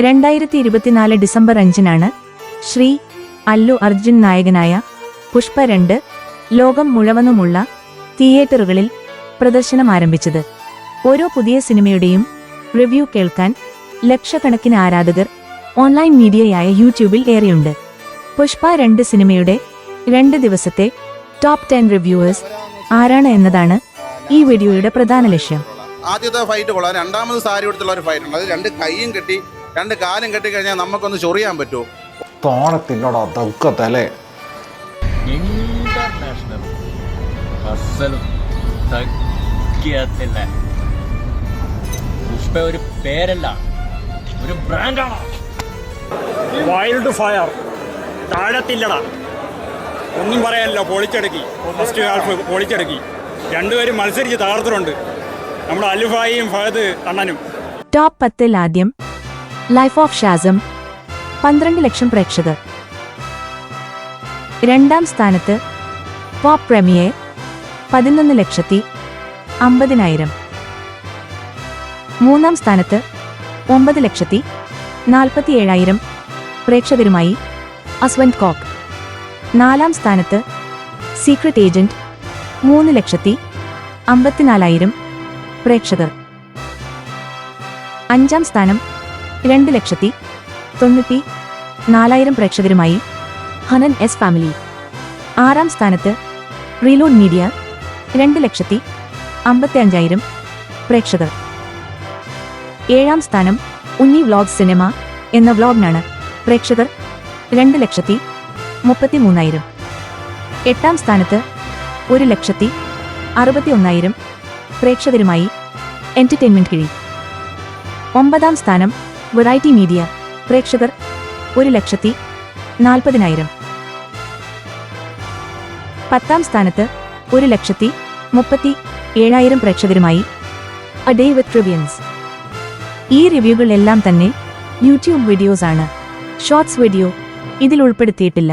രണ്ടായിരത്തി ഇരുപത്തിനാല് ഡിസംബർ അഞ്ചിനാണ് ശ്രീ അല്ലു അർജുൻ നായകനായ പുഷ്പ രണ്ട് ലോകം മുഴുവനുമുള്ള തിയേറ്ററുകളിൽ പ്രദർശനം ആരംഭിച്ചത്. ഓരോ പുതിയ സിനിമയുടെയും റിവ്യൂ കേൾക്കാൻ ലക്ഷക്കണക്കിന് ആരാധകർ ഓൺലൈൻ മീഡിയയായ യൂട്യൂബിൽ ഏറെയുണ്ട്. പുഷ്പ രണ്ട് സിനിമയുടെ രണ്ട് ദിവസത്തെ ടോപ്പ് ടെൻ റിവ്യൂവേഴ്സ് ആരാണ് എന്നതാണ് ഈ വീഡിയോയുടെ പ്രധാന ലക്ഷ്യം. ആദ്യത്തെ ഫൈറ്റ് കൊള്ളാം. രണ്ടാമത് സാരി എടുത്തുള്ള ഒരു ഫൈറ്റ് ഉണ്ട്. അത് രണ്ട് കൈയും കെട്ടി രണ്ട് കാലം കെട്ടിക്കഴിഞ്ഞാൽ നമുക്കൊന്ന് ചൊറിയാൻ പറ്റുമോ? താളത്തിനോട് അതൊക്കെ തലേ ഇന്റർനാഷണൽ ഒരു പേരല്ല ഒരു ബ്രാൻഡാണ്. വൈൽഡ് ഫയർ താഴത്തില്ലടാ. ഒന്നും പറയാനല്ലോ പൊളിച്ചടുക്കി. First half പൊളിച്ചടുക്കി. രണ്ടുപേരും മത്സരിച്ച് തകർത്തിട്ടുണ്ട്. നമ്മുടെ അലുഫായിയും ഫഹദ് കണ്ണനും. ടോപ്പ് പത്തിൽ ആദ്യം ലൈഫ് ഓഫ് ഷാസം പന്ത്രണ്ട് ലക്ഷം പ്രേക്ഷകർ. രണ്ടാം സ്ഥാനത്ത് പോപ്പ് പ്രമിയെ പതിനൊന്ന് ലക്ഷത്തി അമ്പതിനായിരം. മൂന്നാം സ്ഥാനത്ത് ഒമ്പത് ലക്ഷത്തി നാൽപ്പത്തിയേഴായിരം പ്രേക്ഷകരുമായി അസ്വന്ത് കോക്ക് നാലാം സ്ഥാനത്ത് സീക്രട്ട് ഏജന്റ് മൂന്ന് ലക്ഷത്തി അമ്പത്തിനാലായിരം പ്രേക്ഷകർ. അഞ്ചാം സ്ഥാനം രണ്ട് ലക്ഷത്തി തൊണ്ണൂറ്റി നാലായിരം പ്രേക്ഷകരുമായി ഹനൻ എസ് ഫാമിലി. ആറാം സ്ഥാനത്ത് റീലോഡ് മീഡിയ രണ്ട് ലക്ഷത്തി അമ്പത്തി അഞ്ചായിരം പ്രേക്ഷകർ. ഏഴാം സ്ഥാനം ഉണ്ണി വ്ലോഗ് സിനിമ എന്ന വ്ലോഗിനാണ് പ്രേക്ഷകർ രണ്ട് ലക്ഷത്തി മുപ്പത്തി മൂന്നായിരം എട്ടാം സ്ഥാനത്ത് ഒരു ലക്ഷത്തി അറുപത്തി ഒന്നായിരം പ്രേക്ഷകരുമായി എന്റർടൈൻമെന്റ് കിഴി. ഒമ്പതാം സ്ഥാനം വെറൈറ്റി മീഡിയ പ്രേക്ഷകർ ഒരു ലക്ഷത്തി നാൽപ്പതിനായിരം. പത്താം സ്ഥാനത്ത് ഒരു ലക്ഷത്തി മുപ്പത്തി ഏഴായിരം പ്രേക്ഷകരുമായി അ ഡേ വിത്ത് റിവ്യൻസ് ഈ റിവ്യൂകളെല്ലാം തന്നെ യൂട്യൂബ് വീഡിയോസ് ആണ് ഷോർട്സ് വീഡിയോ ഇതിൽ ഉൾപ്പെടുത്തിയിട്ടില്ല.